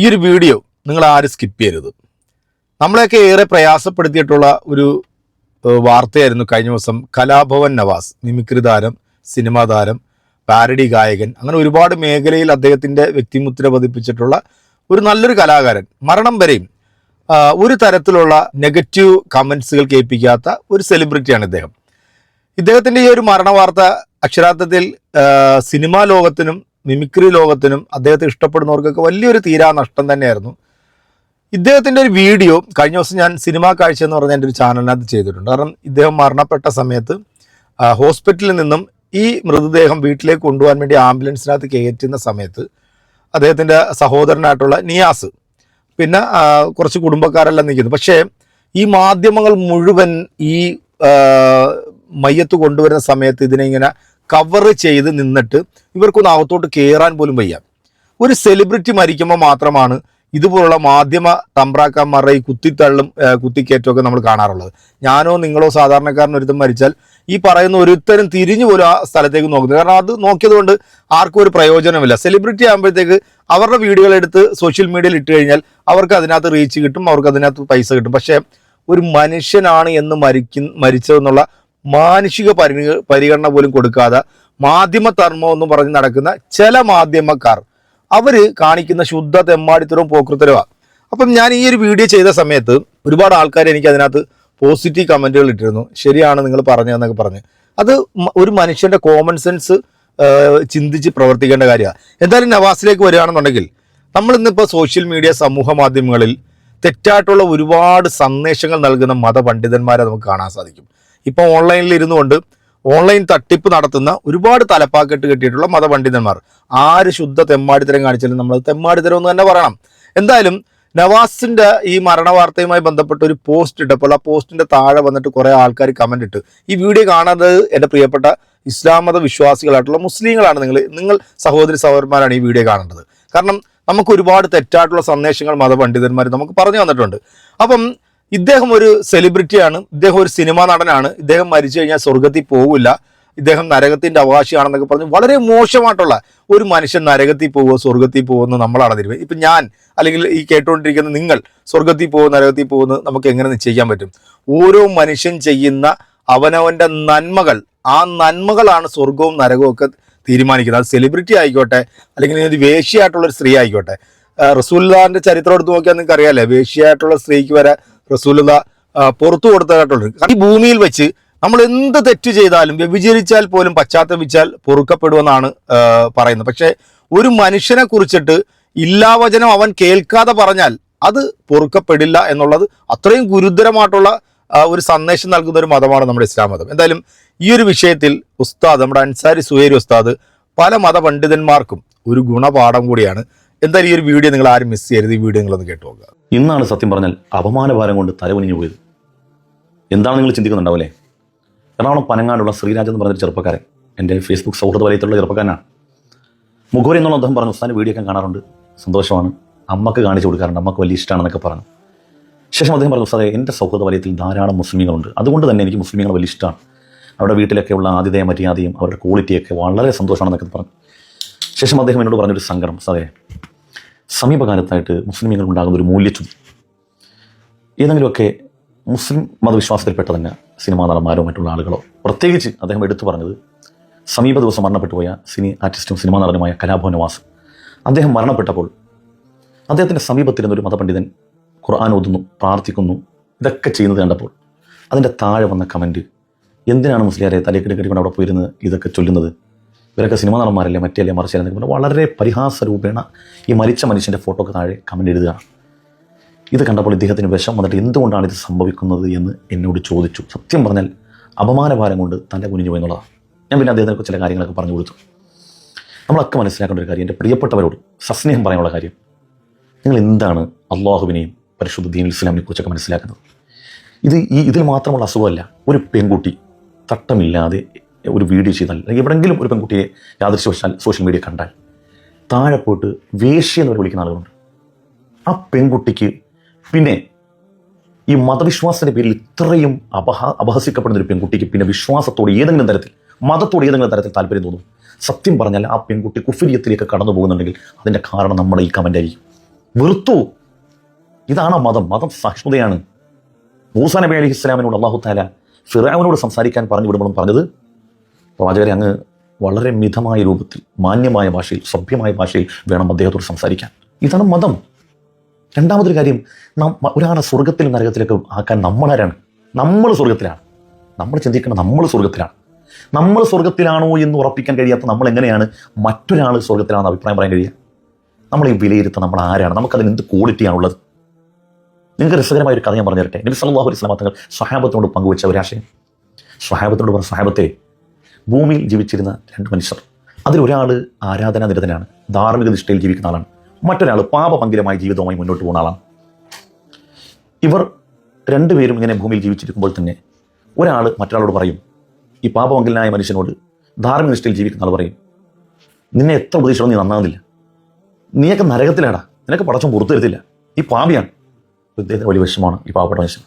ഈ ഒരു വീഡിയോ നിങ്ങൾ ആരും സ്കിപ്പ് ചെയ്യരുത്. നമ്മളെയൊക്കെ ഏറെ പ്രയാസപ്പെടുത്തിയിട്ടുള്ള ഒരു വാർത്തയായിരുന്നു കഴിഞ്ഞ ദിവസം കലാഭവൻ നവാസ് മിമിക്രി താരം സിനിമാ താരം പാരഡി ഗായകൻ അങ്ങനെ ഒരുപാട് മേഖലയിൽ അദ്ദേഹത്തിന്റെ വ്യക്തിമുദ്ര പതിപ്പിച്ചിട്ടുള്ള ഒരു നല്ലൊരു കലാകാരൻ. മരണം വരെയും ഒരു തരത്തിലുള്ള നെഗറ്റീവ് കമൻസുകൾ കേൾപ്പിക്കാത്ത ഒരു സെലിബ്രിറ്റിയാണ് ഇദ്ദേഹം. ഇദ്ദേഹത്തിന്റെ ഈ ഒരു മരണ വാർത്ത അക്ഷരാർത്ഥത്തിൽ സിനിമാ ലോകത്തിനും മിമിക്രി ലോകത്തിനും അദ്ദേഹത്തെ ഇഷ്ടപ്പെടുന്നവർക്കൊക്കെ വലിയൊരു തീരാ നഷ്ടം തന്നെയായിരുന്നു. ഇദ്ദേഹത്തിന്റെ ഒരു വീഡിയോ കഴിഞ്ഞ ദിവസം ഞാൻ സിനിമാ കാഴ്ച എന്ന് പറഞ്ഞ എന്റെ ഒരു ചാനലിനകത്ത് ചെയ്തിട്ടുണ്ട്. കാരണം ഇദ്ദേഹം മരണപ്പെട്ട സമയത്ത് ഹോസ്പിറ്റലിൽ നിന്നും ഈ മൃതദേഹം വീട്ടിലേക്ക് കൊണ്ടുപോകാൻ വേണ്ടി ആംബുലൻസിനകത്ത് കയറ്റുന്ന സമയത്ത് അദ്ദേഹത്തിന്റെ സഹോദരനായിട്ടുള്ള നിയാസ് പിന്നെ കുറച്ച് കുടുംബക്കാരെല്ലാം നിൽക്കുന്നു. പക്ഷേ ഈ മാധ്യമങ്ങൾ മുഴുവൻ ഈ മയ്യത്ത് കൊണ്ടുവരുന്ന സമയത്ത് ഇതിനെ ഇങ്ങനെ കവർ ചെയ്ത് നിന്നിട്ട് ഇവർക്കൊന്ന് അകത്തോട്ട് കയറാൻ പോലും വയ്യ. ഒരു സെലിബ്രിറ്റി മരിക്കുമ്പോൾ മാത്രമാണ് ഇതുപോലുള്ള മാധ്യമ തമ്പ്രാക്കന്മാരുടെ ഈ കുത്തിത്തള്ളും ഒക്കെ നമ്മൾ കാണാറുള്ളത്. ഞാനോ നിങ്ങളോ സാധാരണക്കാരൻ ഒരുത്തം മരിച്ചാൽ ഈ പറയുന്ന ഒരുത്തരും തിരിഞ്ഞു പോലും ആ സ്ഥലത്തേക്ക് നോക്കുന്നത് കാരണം അത് നോക്കിയത് കൊണ്ട് ആർക്കും ഒരു പ്രയോജനമില്ല. സെലിബ്രിറ്റി ആകുമ്പോഴത്തേക്ക് അവരുടെ വീഡിയോകൾ എടുത്ത് സോഷ്യൽ മീഡിയയിൽ ഇട്ട് കഴിഞ്ഞാൽ അവർക്ക് അതിനകത്ത് റീച്ച് കിട്ടും അവർക്ക് അതിനകത്ത് പൈസ കിട്ടും. പക്ഷേ ഒരു മനുഷ്യനാണ് എന്ന് മരിക്കുന്ന മരിച്ചതെന്നുള്ള മാനുഷിക പരി പരിഗണന പോലും കൊടുക്കാതെ മാധ്യമ ധർമ്മം എന്ന് പറഞ്ഞ് നടക്കുന്ന ചില മാധ്യമക്കാർ അവർ കാണിക്കുന്ന ശുദ്ധ തെമ്മാടിത്തരവും പോക്കൃത്തരവാ അപ്പം ഞാൻ ഈ ഒരു വീഡിയോ ചെയ്ത സമയത്ത് ഒരുപാട് ആൾക്കാർ എനിക്ക് അതിനകത്ത് പോസിറ്റീവ് കമന്റുകൾ ഇട്ടിരുന്നു. ശരിയാണ് നിങ്ങൾ പറഞ്ഞതെന്നൊക്കെ പറഞ്ഞ്. അത് ഒരു മനുഷ്യന്റെ കോമൺ സെൻസ് ചിന്തിച്ച് പ്രവർത്തിക്കേണ്ട കാര്യമാണ് എന്തായാലും നവാസിലേക്ക് വരികയാണെന്നുണ്ടെങ്കിൽ നമ്മൾ ഇന്നിപ്പോൾ സോഷ്യൽ മീഡിയ സമൂഹ മാധ്യമങ്ങളിൽ തെറ്റായിട്ടുള്ള ഒരുപാട് സന്ദേശങ്ങൾ നൽകുന്ന മതപണ്ഡിതന്മാരെ നമുക്ക് കാണാൻ സാധിക്കും. ഇപ്പോൾ ഓൺലൈനിൽ ഇരുന്നു കൊണ്ട് ഓൺലൈൻ തട്ടിപ്പ് നടത്തുന്ന ഒരുപാട് തലപ്പാക്കെട്ട് കെട്ടിയിട്ടുള്ള മതപണ്ഡിതന്മാർ. ആര് ശുദ്ധ തെമ്മാടിത്തരം കാണിച്ചാലും നമ്മൾ തെമ്മാടിത്തരം എന്ന് തന്നെ പറയണം. എന്തായാലും നവാസിന്റെ ഈ മരണ വാർത്തയുമായി ബന്ധപ്പെട്ട ഒരു പോസ്റ്റ് ഇട്ടപ്പോൾ ആ പോസ്റ്റിന്റെ താഴെ വന്നിട്ട് കുറെ ആൾക്കാർ കമന്റ് ഇട്ട്. ഈ വീഡിയോ കാണാതെ എന്റെ പ്രിയപ്പെട്ട ഇസ്ലാം മത വിശ്വാസികളായിട്ടുള്ള മുസ്ലിങ്ങളാണ് നിങ്ങൾ. നിങ്ങൾ സഹോദരി സഹോദരന്മാരാണ് ഈ വീഡിയോ കാണേണ്ടത്. കാരണം നമുക്ക് ഒരുപാട് തെറ്റായിട്ടുള്ള സന്ദേശങ്ങൾ മതപണ്ഡിതന്മാർ നമുക്ക് പറഞ്ഞു തന്നിട്ടുണ്ട്. അപ്പം ഇദ്ദേഹം ഒരു സെലിബ്രിറ്റിയാണ് ഇദ്ദേഹം ഒരു സിനിമാ നടനാണ്. ഇദ്ദേഹം മരിച്ചു കഴിഞ്ഞാൽ സ്വർഗത്തിൽ പോകില്ല ഇദ്ദേഹം നരകത്തിന്റെ അവകാശിയാണെന്നൊക്കെ പറഞ്ഞ് വളരെ മോശമായിട്ടുള്ള ഒരു മനുഷ്യൻ നരകത്തിൽ പോവുക സ്വർഗത്തിൽ പോകുമെന്ന് നമ്മളാണ് തീരുമാനം ഇപ്പം ഞാൻ അല്ലെങ്കിൽ ഈ കേട്ടുകൊണ്ടിരിക്കുന്ന നിങ്ങൾ സ്വർഗത്തിൽ പോകും നരകത്തിൽ പോകുമെന്ന് നമുക്ക് എങ്ങനെ നിശ്ചയിക്കാൻ പറ്റും? ഓരോ മനുഷ്യൻ ചെയ്യുന്ന അവനവന്റെ നന്മകൾ ആ നന്മകളാണ് സ്വർഗവും നരകവും ഒക്കെ തീരുമാനിക്കുന്നത്. അത് സെലിബ്രിറ്റി ആയിക്കോട്ടെ അല്ലെങ്കിൽ ഒരു വേശ്യയായിട്ടുള്ള ഒരു സ്ത്രീ ആയിക്കോട്ടെ. റസൂല്ലാന്റെ ചരിത്രം എടുത്ത് നോക്കിയാൽ നിങ്ങൾക്ക് അറിയാമല്ലേ വേശ്യയായിട്ടുള്ള സ്ത്രീക്ക് വരെ റസൂലുള്ള പുറത്തു കൊടുത്തതായിട്ടുള്ളത് ഈ ഭൂമിയിൽ വെച്ച് നമ്മൾ എന്ത് തെറ്റ് ചെയ്താലും വ്യഭിചരിച്ചാൽ പോലും പശ്ചാത്തപിച്ചാൽ പൊറുക്കപ്പെടുമെന്നാണ് പറയുന്നത്. പക്ഷേ ഒരു മനുഷ്യനെ കുറിച്ചിട്ട് ഇല്ലാവചനം അവൻ കേൾക്കാതെ പറഞ്ഞാൽ അത് പൊറുക്കപ്പെടില്ല എന്നുള്ളത് അത്രയും ഗുരുതരമായിട്ടുള്ള ഒരു സന്ദേശം നൽകുന്ന ഒരു മതമാണ് നമ്മുടെ ഇസ്ലാം മതം. എന്തായാലും ഈ ഒരു വിഷയത്തിൽ ഉസ്താദ് നമ്മുടെ അൻസാരി സുഹേരി ഉസ്താദ് പല മതപണ്ഡിതന്മാർക്കും ഒരു ഗുണപാഠം കൂടിയാണ് എന്തായാലും ഈ ഒരു വീഡിയോ നിങ്ങൾ ആരും മിസ് ചെയ്യരുത്. ഈ വീഡിയോ നിങ്ങളൊന്ന് കേട്ടു നോക്കുക. ഇന്നാണ് സത്യം പറഞ്ഞാൽ അപമാനഭാരം കൊണ്ട് തലകുനിഞ്ഞു പോയത്. എന്താണ് നിങ്ങൾ ചിന്തിക്കുന്നുണ്ടാവില്ലേ എറണാകുളം പനങ്ങാടുള്ള ശ്രീരാജ് എന്ന് പറഞ്ഞൊരു ചെറുപ്പക്കാരൻ. എന്റെ ഫേസ്ബുക്ക് സൗഹൃദ വലയത്തിലുള്ള ചെറുപ്പക്കാരനാണ്. മുഖോരി എന്നുള്ള അദ്ദേഹം പറഞ്ഞു ഉസ്താന്റെ വീഡിയോ ഒക്കെ കാണാറുണ്ട്. സന്തോഷമാണ്. അമ്മയ്ക്ക് കാണിച്ചു കൊടുക്കാറുണ്ട്. അമ്മയ്ക്ക് വലിയ ഇഷ്ടമാണെന്നൊക്കെ പറഞ്ഞു. ശേഷം അദ്ദേഹം പറഞ്ഞു സാറേ എന്റെ സൗഹൃദ വലയത്തിൽ ധാരാളം മുസ്ലിങ്ങളുണ്ട്. അതുകൊണ്ട് തന്നെ എനിക്ക് മുസ്ലിങ്ങൾ വലിയ ഇഷ്ടമാണ് അവരുടെ വീട്ടിലൊക്കെയുള്ള ആതിഥേയ മര്യാദയും അവരുടെ ക്വാളിറ്റിയൊക്കെ വളരെ സന്തോഷമാണെന്നൊക്കെ പറഞ്ഞു. ശേഷം അദ്ദേഹം എന്നോട് പറഞ്ഞൊരു സങ്കടം. അതെ സമീപകാലത്തായിട്ട് മുസ്ലിമീങ്ങൾ ഉണ്ടാകുന്ന ഒരു മൂല്യച്യുതി ഏതെങ്കിലുമൊക്കെ മുസ്ലിം മതവിശ്വാസത്തിൽപ്പെട്ട തന്നെ സിനിമാ നടന്മാരോ മറ്റുള്ള ആളുകളോ പ്രത്യേകിച്ച് അദ്ദേഹം എടുത്തു പറഞ്ഞത് സമീപ ദിവസം മരണപ്പെട്ടു പോയ സിനി ആർട്ടിസ്റ്റും സിനിമാ നടനുമായ കലാഭവൻ നവാസ്. അദ്ദേഹം മരണപ്പെട്ടപ്പോൾ അദ്ദേഹത്തിന്റെ സമീപത്തിരുന്ന ഒരു മതപണ്ഡിതൻ ഖുർആൻ ഓതുന്നു പ്രാർത്ഥിക്കുന്നു ഇതൊക്കെ ചെയ്യുന്നത് കണ്ടപ്പോൾ അതിന്റെ താഴെ വന്ന കമന്റ് എന്തിനാണ് മുസ്ലിയാരെ തലക്കിടി കടിക്കൊണ്ട് അവിടെ പോയിരുന്ന് ഇതൊക്കെ ചൊല്ലുന്നത് ഇവരൊക്കെ സിനിമ നടന്മാരല്ലേ? മറ്റല്ലേ? മറിച്ച് എന്നൊക്കെ പറഞ്ഞാൽ വളരെ പരിഹാസ രൂപേണ ഈ മരിച്ച മനുഷ്യന്റെ ഫോട്ടോ ഒക്കെ താഴെ കമന്റ് എഴുതുകയാണ്. ഇത് കണ്ടപ്പോൾ ഇദ്ദേഹത്തിന് വിഷം വന്നിട്ട് എന്തുകൊണ്ടാണ് ഇത് സംഭവിക്കുന്നത് എന്ന് എന്നോട് ചോദിച്ചു. സത്യം പറഞ്ഞാൽ അപമാനഭാരം കൊണ്ട് തല കുനിഞ്ഞു പോയി എന്നുള്ളതാണ് ഞാൻ പിന്നെ അദ്ദേഹത്തിനൊക്കെ ചില കാര്യങ്ങളൊക്കെ പറഞ്ഞു കൊടുത്തു. നമ്മളൊക്കെ മനസ്സിലാക്കേണ്ട ഒരു കാര്യം എന്റെ പ്രിയപ്പെട്ടവരോട് സസ്നേഹം പറയാനുള്ള കാര്യം. നിങ്ങൾ എന്താണ് അള്ളാഹുവിനെയും പരിശുദ്ധ ദീൻ ഇസ്ലാമിനെ കുറിച്ചൊക്കെ മനസ്സിലാക്കുന്നത്? ഇത് ഈ ഇതിൽ മാത്രമുള്ള അസുഖമല്ല ഒരു പെൺകുട്ടി തട്ടമില്ലാതെ ഒരു വീഡിയോ ചെയ്താൽ അല്ലെങ്കിൽ എവിടെയെങ്കിലും ഒരു പെൺകുട്ടിയെ യാദൃശ്യവശാൽ സോഷ്യൽ മീഡിയ കണ്ടാൽ താഴെ പോയിട്ട് വേശ്യ എന്ന് വിളിക്കുന്ന ആളുകളുണ്ട്. ആ പെൺകുട്ടിക്ക് പിന്നെ ഈ മതവിശ്വാസത്തിന്റെ പേരിൽ ഇത്രയും അപഹ അപഹസിക്കപ്പെടുന്ന ഒരു പെൺകുട്ടിക്ക് പിന്നെ വിശ്വാസത്തോട് ഏതെങ്കിലും തരത്തിൽ മതത്തോട് ഏതെങ്കിലും തരത്തിൽ താല്പര്യം തോന്നും. സത്യം പറഞ്ഞാൽ ആ പെൺകുട്ടി കുഫിരിയത്തിലേക്ക് കടന്നു പോകുന്നുണ്ടെങ്കിൽ അതിന്റെ കാരണം നമ്മുടെ ഈ കമന്റ് ആയിരിക്കും. വെറുത്തു. ഇതാണ് മതം. മതം സഹിഷ്ണുതയാണ്. മൂസാ നബി അലി ഇസ്ലാമിനോട് അള്ളാഹു താല ഫിറാവിനോട് സംസാരിക്കാൻ പറഞ്ഞു വിടുമ്പോഴും പറഞ്ഞത് പ്രവാചകരെ അങ്ങ് വളരെ മിതമായ രൂപത്തിൽ മാന്യമായ ഭാഷയിൽ സഭ്യമായ ഭാഷയിൽ വേണം അദ്ദേഹത്തോട് സംസാരിക്കാൻ. ഇതാണ് മതം. രണ്ടാമതൊരു കാര്യം നാം ഒരാളെ സ്വർഗത്തിലും നരകത്തിലൊക്കെ ആക്കാൻ നമ്മളാരാണ്? നമ്മൾ സ്വർഗത്തിലാണ് നമ്മൾ ചിന്തിക്കണം നമ്മൾ സ്വർഗത്തിലാണ് നമ്മൾ സ്വർഗത്തിലാണോ എന്ന് ഉറപ്പിക്കാൻ കഴിയാത്ത നമ്മൾ എങ്ങനെയാണ് മറ്റൊരാൾ സ്വർഗത്തിലാണെന്ന് അഭിപ്രായം പറയാൻ കഴിയുക? ഈ വിലയിരുത്താൻ നമ്മൾ ആരാണ്? നമുക്കതിന് എന്ത് ക്വാളിറ്റിയാണുള്ളത് നിങ്ങൾക്ക് രസകരമായ ഒരു കഥ ഞാൻ പറഞ്ഞു തരട്ടെ നബി സല്ലല്ലാഹു അലൈഹി വസല്ലം തങ്ങൾ സ്വഹാബത്തിനോട് പങ്കുവച്ച ഒരാശയം സ്വഹാബത്തിനോട് പറഞ്ഞ സ്വഹാബത്തെ ഭൂമിയിൽ ജീവിച്ചിരുന്ന രണ്ട് മനുഷ്യർ. അതിലൊരാൾ ആരാധനാ നിരതനാണ് ധാർമ്മിക നിഷ്ഠയിൽ ജീവിക്കുന്ന ആളാണ്. മറ്റൊരാൾ പാപപങ്കിലമായ ജീവിതവുമായി മുന്നോട്ട് പോകുന്ന ആളാണ്. ഇവർ രണ്ടുപേരും ഇങ്ങനെ ഭൂമിയിൽ ജീവിച്ചിരിക്കുമ്പോൾ തന്നെ ഒരാൾ മറ്റൊരാളോട് പറയും ഈ പാപമംഗലനായ മനുഷ്യനോട് ധാർമ്മിക നിഷ്ഠയിൽ ജീവിക്കുന്ന ആൾ പറയും നിന്നെ എത്ര ഉപദേശിച്ചാലും നീ നന്നാകുന്നില്ല നീയൊക്കെ നരകത്തിലാടാ നിനക്ക് പടച്ചം പുറത്തു തരത്തില്ല. ഈ പാപിയാണ്. ഇദ്ദേഹത്തിന് വലിയ വിഷമമാണ് ഈ പാവപ്പെട്ട മനുഷ്യൻ.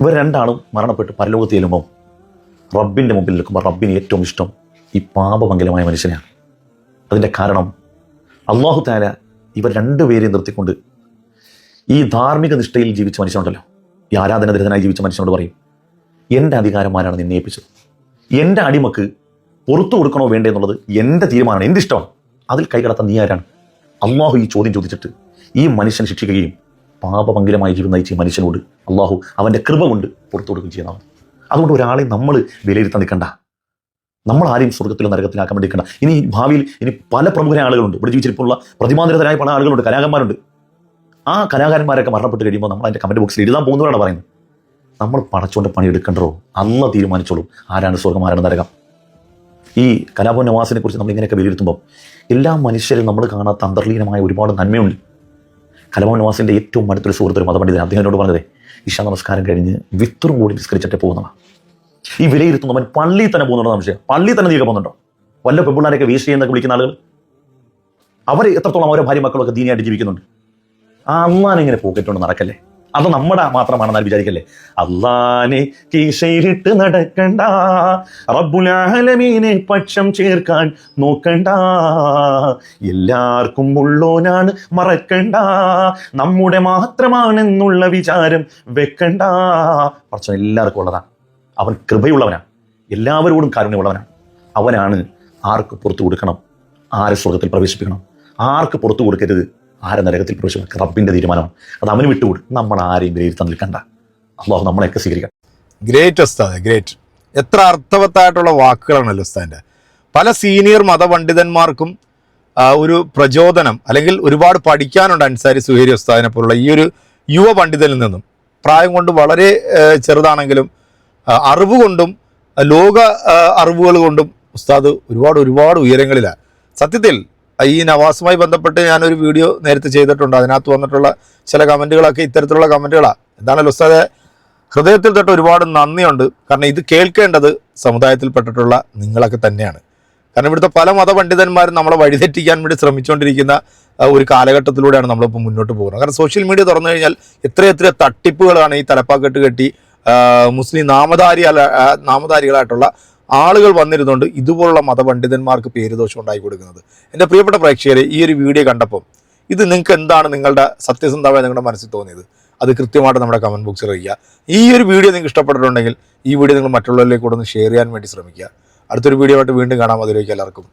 ഇവർ രണ്ടാളും മരണപ്പെട്ട് പരലോകത്ത് ചെല്ലുമ്പോൾ റബ്ബിന്റെ മുമ്പിൽ നിൽക്കുമ്പോൾ റബ്ബിന് ഏറ്റവും ഇഷ്ടം ഈ പാപമംഗലമായ മനുഷ്യനെയാണ്. അതിന്റെ കാരണം അള്ളാഹു താല ഇവർ രണ്ടുപേരെയും നിർത്തിക്കൊണ്ട് ഈ ധാർമ്മിക നിഷ്ഠയിൽ ജീവിച്ച മനുഷ്യനുണ്ടല്ലോ. ഈ ആരാധനാനിരതനായി ജീവിച്ച മനുഷ്യനോട് പറയും എന്റെ അധികാരന്മാരാണ് നിന്നെ ഏൽപ്പിച്ചത്. എന്റെ അടിമക്ക് പുറത്തു കൊടുക്കണോ വേണ്ടേ എന്നുള്ളത് എന്റെ തീരുമാനമാണ് എന്റെ ഇഷ്ടമാണ്. അതിൽ കൈകടത്ത നീ ആരാണ്? അള്ളാഹു ഈ ചോദ്യം ചോദിച്ചിട്ട് ഈ മനുഷ്യൻ ശിക്ഷിക്കുകയും പാപമംഗലമായി നയിച്ച ഈ മനുഷ്യനോട് അള്ളാഹു അവന്റെ കൃപ കൊണ്ട് പുറത്തു കൊടുക്കുകയും ചെയ്യുന്നതാണ്. അതുകൊണ്ട് ഒരാളെ നമ്മൾ വിലയിരുത്താൻ നിൽക്കണ്ട. നമ്മൾ ആരെയും സ്വർഗത്തിലോ നരകത്തിലാക്കാൻ വേണ്ടി നിൽക്കണ്ട. ഇനി ഭാവിയിൽ ഇനി പല പ്രമുഖരായ ആളുകളുണ്ട്. ഇവിടെ ജീവിച്ചിരിപ്പുള്ള പ്രതിമാനിതരായ പല ആളുകളുണ്ട്. കലാകാരന്മാരുണ്ട്. ആ കലാകാരന്മാരൊക്കെ മരണപ്പെട്ട് കഴിയുമ്പോൾ നമ്മൾ അതിന്റെ കമന്റ് ബോക്സിൽ എഴുതാൻ പോകുന്നവരാണ് പറയുന്നത്. നമ്മൾ പണച്ചുകൊണ്ട് പണിയെടുക്കണ്ടോ അല്ല തീരുമാനിച്ചോളൂ. ആരാണ് സ്വർഗം ആരാണ് നരകം? ഈ കലാഭവൻ നവാസിനെ കുറിച്ച് നമ്മൾ ഇങ്ങനെയൊക്കെ വിലയിരുത്തുമ്പോൾ എല്ലാ മനുഷ്യരും നമ്മൾ കാണാത്ത അന്തർലീനമായ ഒരുപാട് നന്മയുണ്ട്. കലാഭവൻ നവാസിന്റെ ഏറ്റവും അടുത്തൊരു സുഹൃത്തൊരു മതപണ്ഡിതൻ അദ്ദേഹം എന്നോട് പറഞ്ഞതേ ഇഷ നമസ്കാരം കഴിഞ്ഞ് വിത്തറും കൂടി നിസ്കരിച്ചിട്ട് പോകുന്നതാണ് ഈ വിലയിരുത്തുന്നവൻ പള്ളിയിൽ തന്നെ പോകുന്നുണ്ടോ സംശയം പള്ളി തന്നെ നീക്കം പോകുന്നുണ്ടോ വല്ല പെമ്പിള്ളാരെയൊക്കെ വേസ്റ്റ് ചെയ്യുന്നൊക്കെ വിളിക്കുന്ന ആളുകൾ? അവർ എത്രത്തോളം അവരെ ഭാര്യ മക്കളൊക്കെ ദീനിയായിട്ട് ജീവിക്കുന്നുണ്ട്? ആ അള്ളാനിങ്ങനെ പോക്കറ്റുകൊണ്ട് നടക്കല്ലേ? അത് നമ്മുടെ മാത്രമാണെന്നാൽ വിചാരിക്കല്ലേ? അള്ളാനെ കീശയിലിട്ട് നടക്കണ്ട. റബ്ബുലാലമീനെ പക്ഷം ചേർക്കാൻ നോക്കണ്ട. എല്ലാവർക്കും ഉള്ളോനാണ് മറക്കണ്ട. നമ്മുടെ മാത്രമാണെന്നുള്ള വിചാരം വെക്കണ്ട. പ്രശ്നം എല്ലാവർക്കും ഉള്ളതാണ്. അവൻ കൃപയുള്ളവനാണ്. എല്ലാവരോടും കാരുണ്യമുള്ളവനാണ്. അവനാണ് ആർക്ക് പുറത്തു കൊടുക്കണം? ആരെ സ്വർഗത്തിൽ പ്രവേശിപ്പിക്കണം? ആർക്ക് പുറത്തു കൊടുക്കരുത്? ആരെ നരകത്തിൽ പ്രവേശിക്കും? റബ്ബിന്റെ തീരുമാനമാണ് അത് അവന് വിട്ടുകൂടും നമ്മൾ ആരെയും വിലയിരുത്താൻ നിൽക്കണ്ട അള്ളാഹു നമ്മളെയൊക്കെ സ്വീകരിക്കണം ഗ്രേറ്റ് ഉസ്താദ് ഗ്രേറ്റ് എത്ര അർത്ഥവത്തായിട്ടുള്ള വാക്കുകളാണല്ലോ ഉസ്താദിന്റെ പല സീനിയർ മതപണ്ഡിതന്മാർക്കും ഒരു പ്രചോദനം അല്ലെങ്കിൽ ഒരുപാട് പഠിക്കാനുണ്ട് അൻസാരി സുഹേരി ഉസ്താദിനെ പോലുള്ള ഈ ഒരു യുവ പണ്ഡിതനിൽ നിന്നും. പ്രായം കൊണ്ട് വളരെ ചെറുതാണെങ്കിലും അറിവ് കൊണ്ടും ലോക അറിവുകൾ കൊണ്ടും ഉസ്താദ് ഒരുപാട് ഒരുപാട് ഉയരങ്ങളിലാണ് സത്യത്തിൽ ഈ നവാസുമായി ബന്ധപ്പെട്ട് ഞാനൊരു വീഡിയോ നേരത്തെ ചെയ്തിട്ടുണ്ട്. അതിനകത്ത് വന്നിട്ടുള്ള ചില കമന്റുകളൊക്കെ ഇത്തരത്തിലുള്ള കമന്റുകളാണ് എന്താണല്ലോ ഉസ്താദെ ഹൃദയത്തിൽ തൊട്ട് ഒരുപാട് നന്ദിയുണ്ട്. കാരണം ഇത് കേൾക്കേണ്ടത് സമുദായത്തിൽപ്പെട്ടിട്ടുള്ള നിങ്ങളൊക്കെ തന്നെയാണ്. കാരണം ഇവിടുത്തെ പല മതപണ്ഡിതന്മാരും നമ്മളെ വഴിതെറ്റിക്കാൻ വേണ്ടി ശ്രമിച്ചുകൊണ്ടിരിക്കുന്ന ഒരു കാലഘട്ടത്തിലൂടെയാണ് നമ്മളിപ്പോൾ മുന്നോട്ട് പോകുന്നത്. കാരണം സോഷ്യൽ മീഡിയ തുറന്നു കഴിഞ്ഞാൽ എത്രയെത്ര തട്ടിപ്പുകളാണ് ഈ തലപ്പാക്കെട്ട് കെട്ടി മുസ്ലിം നാമധാരി നാമധാരികളായിട്ടുള്ള ആളുകൾ വന്നിരുന്നുകൊണ്ട് ഇതുപോലുള്ള മതപണ്ഡിതന്മാർക്ക് പേരുദോഷം ഉണ്ടായി കൊടുക്കുന്നത്. എന്റെ പ്രിയപ്പെട്ട പ്രേക്ഷകരെ ഈ ഒരു വീഡിയോ കണ്ടപ്പോൾ ഇത് നിങ്ങൾക്ക് എന്താണ് നിങ്ങളുടെ സത്യസന്ധമായ നിങ്ങളുടെ മനസ്സിൽ തോന്നിയത്? അത് കൃത്യമായിട്ട് നമ്മുടെ കമന്റ് ബോക്സിൽ അറിയിക്കുക. ഈ ഒരു വീഡിയോ നിങ്ങൾക്ക് ഇഷ്ടപ്പെട്ടിട്ടുണ്ടെങ്കിൽ ഈ വീഡിയോ നിങ്ങൾ മറ്റുള്ളവരിലേക്ക് കൂടെ ഒന്ന് ഷെയർ ചെയ്യാൻ വേണ്ടി ശ്രമിക്കുക. അടുത്തൊരു വീഡിയോ ആയിട്ട് വീണ്ടും കാണാം. അതിലേക്ക് എല്ലാവർക്കും